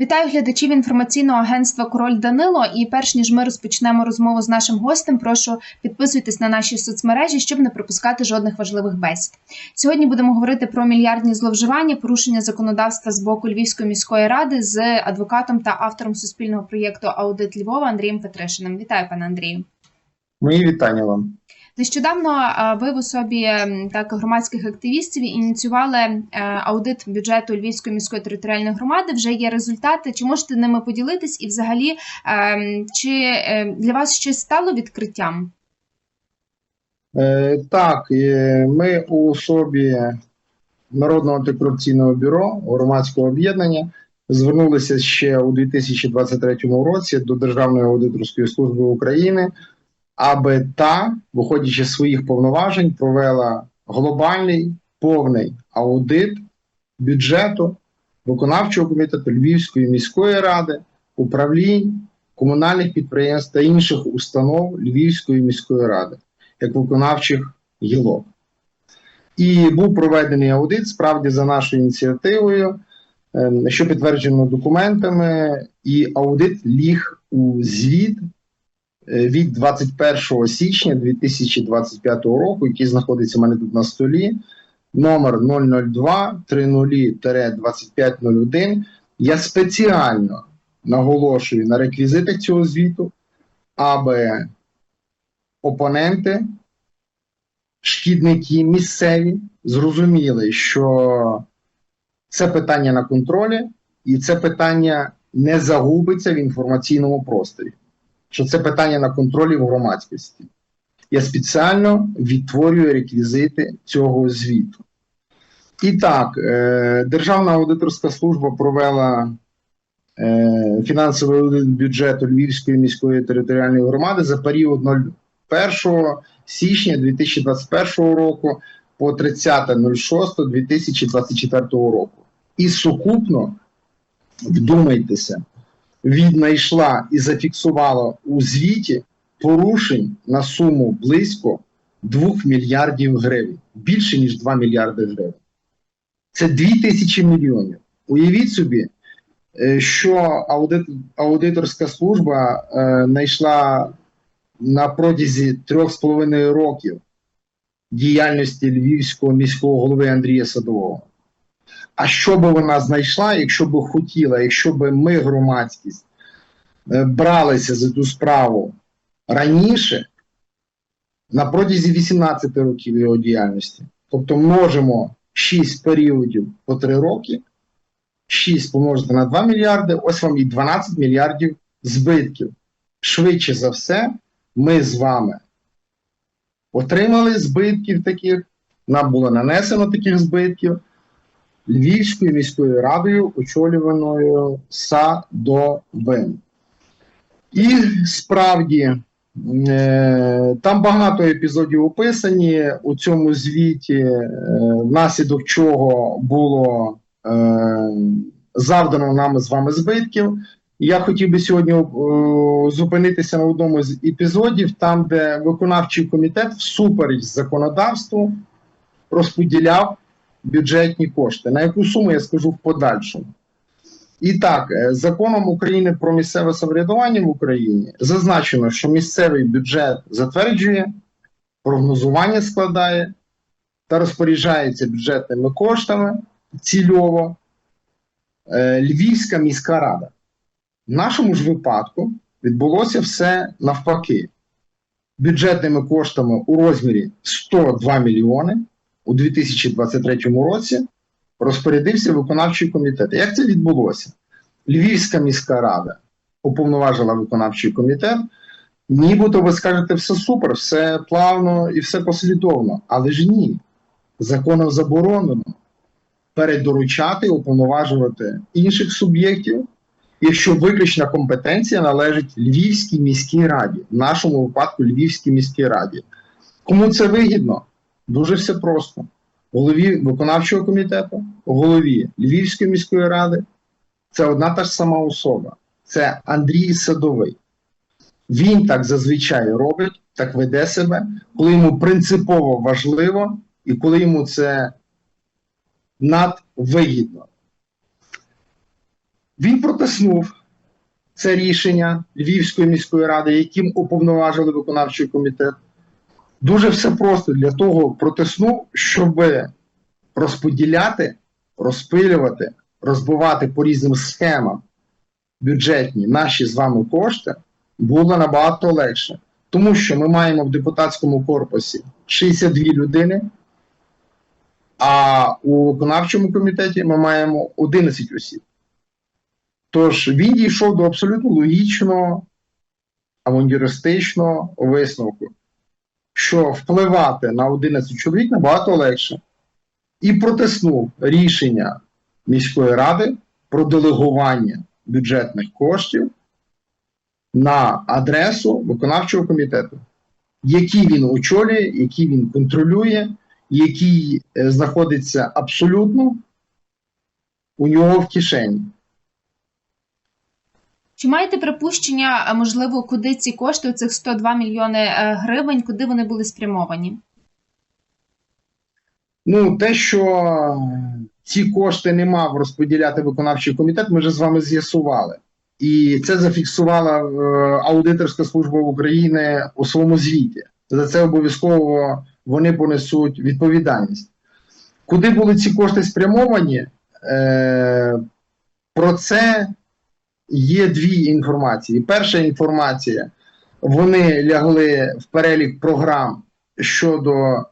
Вітаю глядачів інформаційного агентства Король Данило. І перш ніж ми розпочнемо розмову з нашим гостем, прошу підписуйтесь на наші соцмережі, щоб не пропускати жодних важливих бесід. Сьогодні будемо говорити про мільярдні зловживання, порушення законодавства з боку Львівської міської ради з адвокатом та автором суспільного проєкту Аудит Львова Андрієм Петришиним. Вітаю, пане Андрію. Мої вітання вам. Нещодавно ви в особі так громадських активістів ініціювали е, аудит бюджету Львівської міської територіальної громади. Вже є результати. Чи можете ними поділитись? І, взагалі, е, чи е, для вас щось стало відкриттям? Е, так, е, ми у особі Народного антикорупційного бюро громадського об'єднання звернулися ще у 2023 році до Державної аудиторської служби України, аби та, виходячи з своїх повноважень, провела глобальний повний аудит бюджету виконавчого комітету Львівської міської ради, управлінь, комунальних підприємств та інших установ Львівської міської ради як виконавчих гілок. І був проведений аудит справді за нашою ініціативою, е, що підтверджено документами, і аудит ліг у звіт від 21 січня 2025 року, який знаходиться у мене тут на столі, номер 002 30-2501. Я спеціально наголошую на реквізитах цього звіту, аби опоненти, шкідники місцеві зрозуміли, що це питання на контролі, і це питання не загубиться в інформаційному просторі, що це питання на контролі в громадськості. Я спеціально відтворюю реквізити цього звіту. І так, е, Державна аудиторська служба провела е, фінансовий аудит бюджету Львівської міської територіальної громади за період 01 січня 2021 року по 30.06.2024 року. І сукупно, вдумайтеся, віднайшла і зафіксувала у звіті порушень на суму близько 2 мільярдів гривень, більше ніж 2 мільярди гривень. Це 2 тисячі мільйонів. Уявіть собі, е, що аудит, аудиторська служба е, знайшла на протязі трьох з половиною років діяльності Львівського міського голови Андрія Садового. А що би вона знайшла, якщо би хотіла, якщо би ми, громадськість, е, бралися за ту справу раніше, на протязі 18 років його діяльності, тобто множимо 6 періодів по 3 роки, 6 помножити на 2 мільярди, ось вам і 12 мільярдів збитків. Швидше за все, ми з вами отримали збитків таких, нам було нанесено таких збитків Львівською міською радою, очолюваною Садовим. І справді е, там багато епізодів описані у цьому звіті, е, внаслідок чого було е, завдано нам з вами збитків. Я хотів би сьогодні зупинитися на одному з епізодів, там, де виконавчий комітет всупереч законодавству розподіляв бюджетні кошти. На яку суму я скажу в подальшому. І так, е, законом України про місцеве самоврядування в Україні зазначено, що місцевий бюджет затверджує, прогнозування складає та розпоряджається бюджетними коштами цільово е, Львівська міська рада. В нашому ж випадку відбулося все навпаки. Бюджетними коштами у розмірі 102 мільйони у 2023 році розпорядився виконавчий комітет. Як це відбулося? Львівська міська рада уповноважила виконавчий комітет. Нібито ви скажете, все супер, все плавно і все послідовно. Але ж ні. Законом заборонено передоручати, уповноважувати інших суб'єктів якщо виключна компетенція належить Львівській міській раді, в нашому випадку Львівській міській раді. Кому це вигідно? Дуже все просто. Голові виконавчого комітету, голові Львівської міської ради це одна та ж сама особа. Це Андрій Садовий. Він так зазвичай робить, так веде себе, коли йому принципово важливо і коли йому це надвигідно. Він протиснув це рішення Львівської міської ради, яким уповноважили виконавчий комітет. Дуже все просто для того протиснув, щоб розподіляти, розпилювати, розбивати по різним схемам бюджетні наші з вами кошти було набагато легше. Тому що ми маємо в депутатському корпусі 62 людини, а у виконавчому комітеті ми маємо 11 осіб. Тож він дійшов до абсолютно логічного авантюристичного висновку, що впливати на 11 чоловік набагато легше, і протиснув рішення міської ради про делегування бюджетних коштів на адресу виконавчого комітету, який він очолює, який він контролює, який е, знаходиться абсолютно у нього в кишені. Чи маєте припущення, можливо, куди ці кошти, цих 102 мільйони е, гривень, куди вони були спрямовані? Ну, те, що ці кошти не мав розподіляти виконавчий комітет, ми вже з вами з'ясували. І це зафіксувала е, аудиторська служба України у своєму звіті. За це обов'язково вони понесуть відповідальність. Куди були ці кошти спрямовані? Е, про це є дві інформації. Перша інформація: вони лягли в перелік програм щодо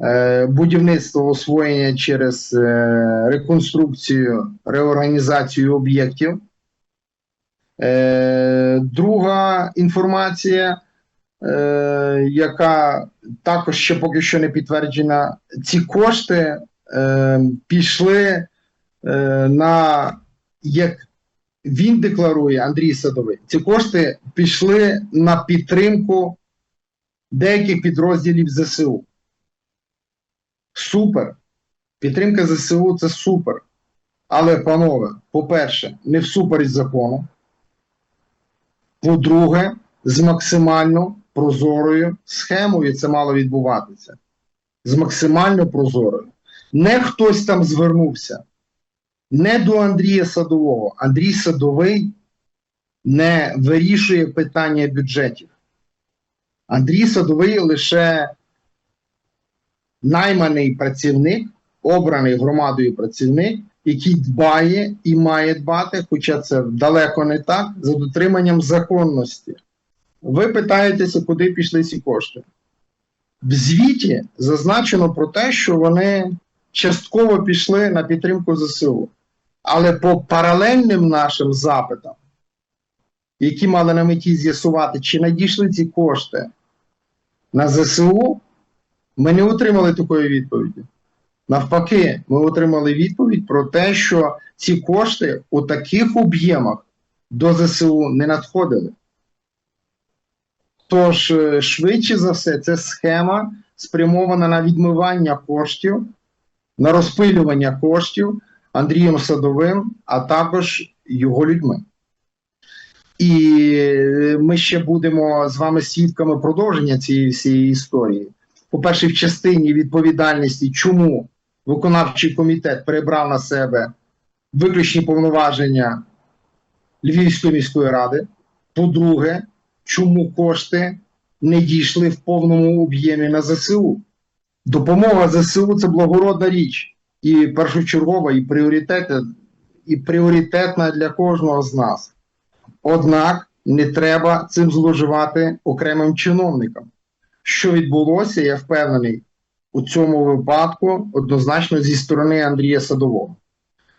е, будівництва освоєння через е, реконструкцію, реорганізацію об'єктів. Е, друга інформація, е, яка також ще поки що не підтверджена, ці кошти е, пішли е, на, як він декларує, Андрій Садовий, ці кошти пішли на підтримку деяких підрозділів ЗСУ. Супер. Підтримка ЗСУ це супер. Але, панове, по-перше, не всупереч закону. По-друге, з максимально прозорою схемою це мало відбуватися. З максимально прозорою. Не хтось там звернувся, не до Андрія Садового. Андрій Садовий не вирішує питання бюджетів. Андрій Садовий лише найманий працівник, обраний громадою працівник, який дбає і має дбати, хоча це далеко не так, за дотриманням законності. Ви питаєтеся, куди пішли ці кошти. В звіті зазначено про те, що вони частково пішли на підтримку ЗСУ. Але по паралельним нашим запитам, які мали на меті з'ясувати, чи надійшли ці кошти на ЗСУ, ми не отримали такої відповіді. Навпаки, ми отримали відповідь про те, що ці кошти у таких об'ємах до ЗСУ не надходили. Тож, е, швидше за все, це схема спрямована на відмивання коштів, на розпилювання коштів Андрієм Садовим, а також його людьми. І е, ми ще будемо з вами свідками продовження цієї всієї історії. По-перше, в частині відповідальності, чому виконавчий комітет перебрав на себе виключні повноваження Львівської міської ради. По-друге, чому кошти не дійшли в повному об'ємі на ЗСУ? Допомога ЗСУ це благородна річ, і першочергова, і пріоритетна, і пріоритетна для кожного з нас. Однак не треба цим зловживати окремим чиновникам. Що відбулося, я впевнений, у цьому випадку однозначно зі сторони Андрія Садового.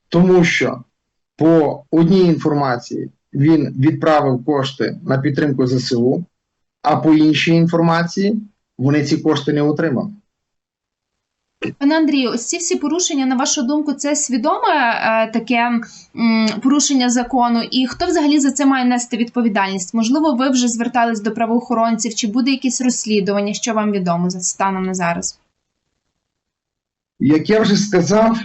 Тому що по одній інформації він відправив кошти на підтримку ЗСУ, а по іншій інформації вони ці кошти не отримали. Пане Андрію, ось ці всі порушення, на вашу думку, це свідоме е, таке порушення закону, і хто взагалі за це має нести відповідальність? Можливо, ви вже звертались до правоохоронців, чи буде якесь розслідування, що вам відомо за станом на зараз? Як я вже сказав,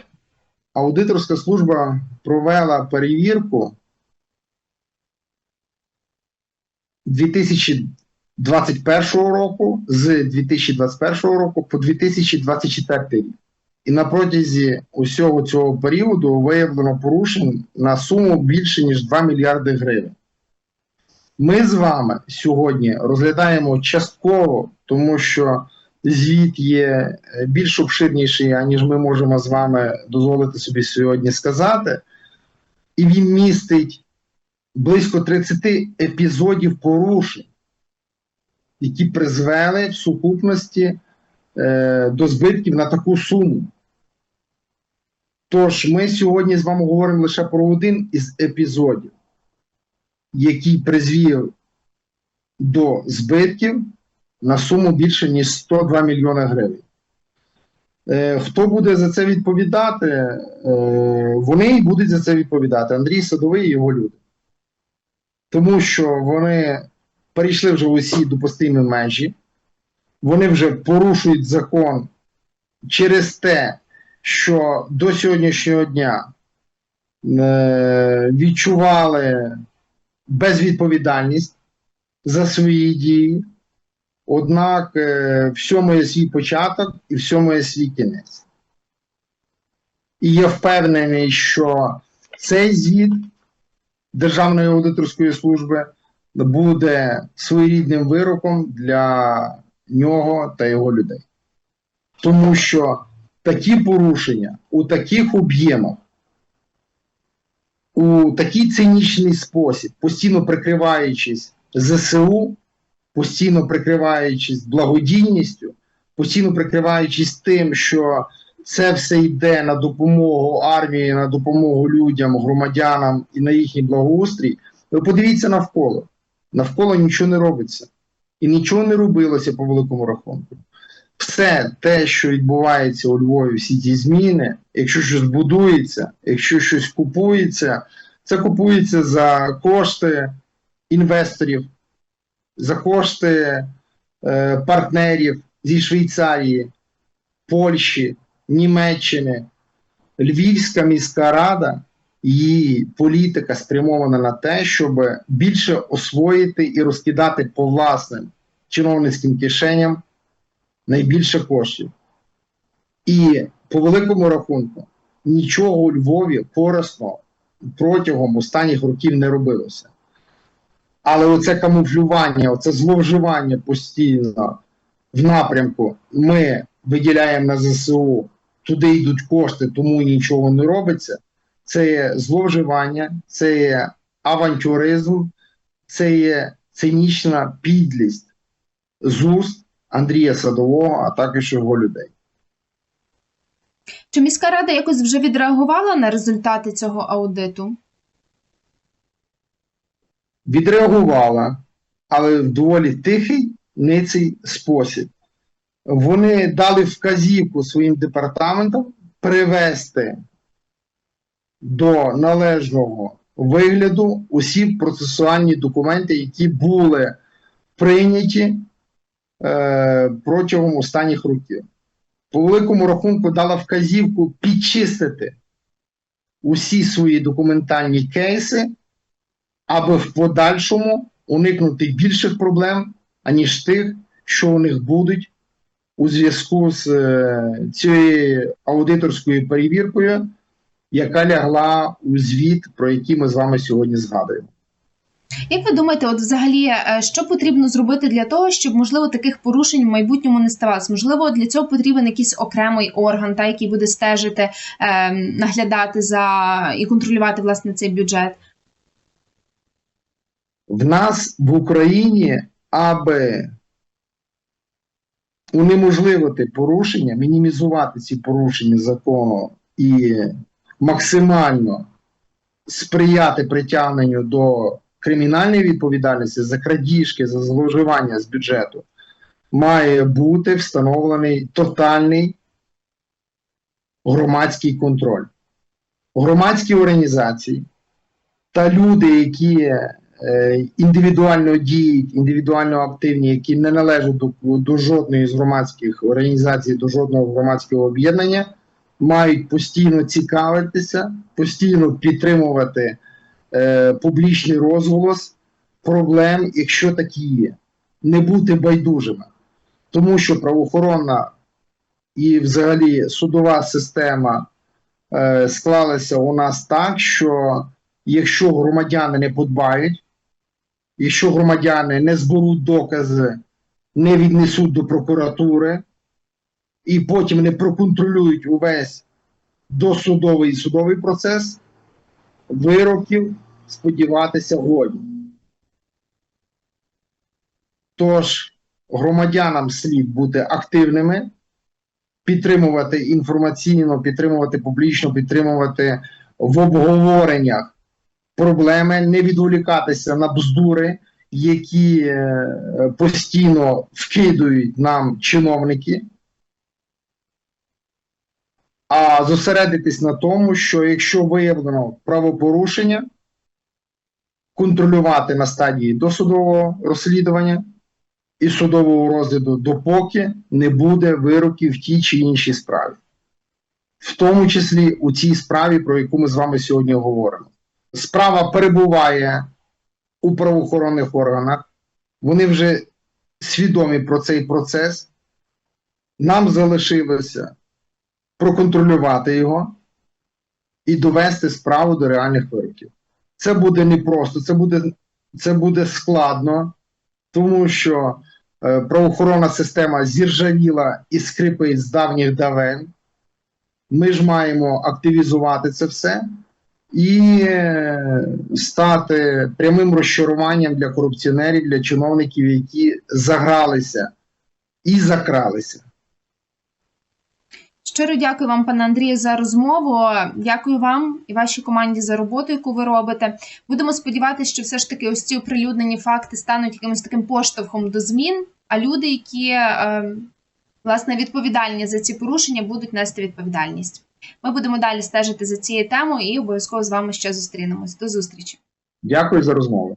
аудиторська служба провела перевірку 2021 року з 2021 року по 2024 рік. і на протязі усього цього періоду виявлено порушень на суму більше ніж 2 мільярди гривень. Ми з вами сьогодні розглядаємо частково, тому що звіт є е, більш обширніший, аніж ми можемо з вами дозволити собі сьогодні сказати, і він містить близько 30 епізодів порушень, які призвели в сукупності е, до збитків на таку суму. Тож ми сьогодні з вами говоримо лише про один із епізодів, який призвів до збитків на суму більше ніж 102 мільйони гривень. Е, Хто буде за це відповідати? Е, Вони будуть за це відповідати. Андрій Садовий і його люди. Тому що вони перейшли вже усі допустимі межі, вони вже порушують закон через те, що до сьогоднішнього дня е, відчували безвідповідальність за свої дії. Однак е, всьому є свій початок і всьому є свій кінець. І я впевнений, що цей звіт Державної аудиторської служби буде своєрідним вироком для нього та його людей. Тому що такі порушення у таких об'ємах, у такий цинічний спосіб, постійно прикриваючись ЗСУ, постійно прикриваючись благодійністю, постійно прикриваючись тим, що це все йде на допомогу армії, на допомогу людям, громадянам і на їхній благоустрій. Ви подивіться навколо. Навколо нічого не робиться. І нічого не робилося по великому рахунку. Все те, що відбувається у Львові, всі ті зміни, якщо щось будується, якщо щось купується, це купується за кошти інвесторів, за кошти е, партнерів зі Швейцарії, Польщі, Німеччини. Львівська міська рада, її політика спрямована на те, щоб більше освоїти і розкидати по власним чиновницьким кишеням найбільше коштів. І по великому рахунку нічого у Львові корисно протягом останніх років не робилося. Але оце камуфлювання, оце зловживання постійно в напрямку ми виділяємо на ЗСУ, туди йдуть кошти, тому нічого не робиться. Це є зловживання, це є авантюризм, це є цинічна підлість з уст Андрія Садового, а також його людей. Чи міська рада якось вже відреагувала на результати цього аудиту? Відреагувала, але в доволі тихий, ниций спосіб. Вони дали вказівку своїм департаментам привести до належного вигляду усі процесуальні документи, які були прийняті е, протягом останніх років. По великому рахунку дала вказівку підчистити усі свої документальні кейси, аби в подальшому уникнути більших проблем, аніж тих, що у них будуть у зв'язку з е, цією аудиторською перевіркою, яка лягла у звіт, про який ми з вами сьогодні згадуємо. Як ви думаєте, от взагалі, е, що потрібно зробити для того, щоб можливо таких порушень в майбутньому не ставалося? Можливо, для цього потрібен якийсь окремий орган, та який буде стежити, е, наглядати за і контролювати власне цей бюджет? В нас в Україні, аби унеможливити порушення, мінімізувати ці порушення закону і максимально сприяти притягненню до кримінальної відповідальності за крадіжки, за зловживання з бюджету, має бути встановлений тотальний громадський контроль. Громадські організації та люди, які е, індивідуально діють, індивідуально активні, які не належать до, до жодної з громадських організацій, до жодного громадського об'єднання, мають постійно цікавитися, постійно підтримувати е, публічний розголос проблем, якщо такі є, не бути байдужими, тому що правоохоронна і взагалі судова система е, склалася у нас так, що якщо громадяни не подбають, якщо громадяни не зберуть докази, не віднесуть до прокуратури і потім не проконтролюють увесь досудовий і судовий процес, вироків сподіватися годі. Тож громадянам слід бути активними, підтримувати інформаційно, підтримувати публічно, підтримувати в обговореннях проблеми, не відволікатися на бздури, які е, постійно вкидують нам чиновники, а зосередитись на тому, що якщо виявлено правопорушення, контролювати на стадії досудового розслідування і судового розгляду, допоки не буде вироків в тій чи іншій справі, в тому числі у цій справі, про яку ми з вами сьогодні говоримо. Справа перебуває у правоохоронних органах, вони вже свідомі про цей процес. Нам залишилося проконтролювати його і довести справу до реальних вироків. Це буде непросто, це буде, це буде складно, тому що е, правоохоронна система зіржавіла і скрипить з давніх давен. Ми ж маємо активізувати це все і е, стати прямим розчаруванням для корупціонерів, для чиновників, які загралися і закралися. Щиро дякую вам, пане Андрію, за розмову. Дякую вам і вашій команді за роботу, яку ви робите. Будемо сподіватися, що все ж таки ось ці оприлюднені факти стануть якимось таким поштовхом до змін. А люди, які е, власне відповідальні за ці порушення, будуть нести відповідальність. Ми будемо далі стежити за цією темою і обов'язково з вами ще зустрінемось. До зустрічі. Дякую за розмову.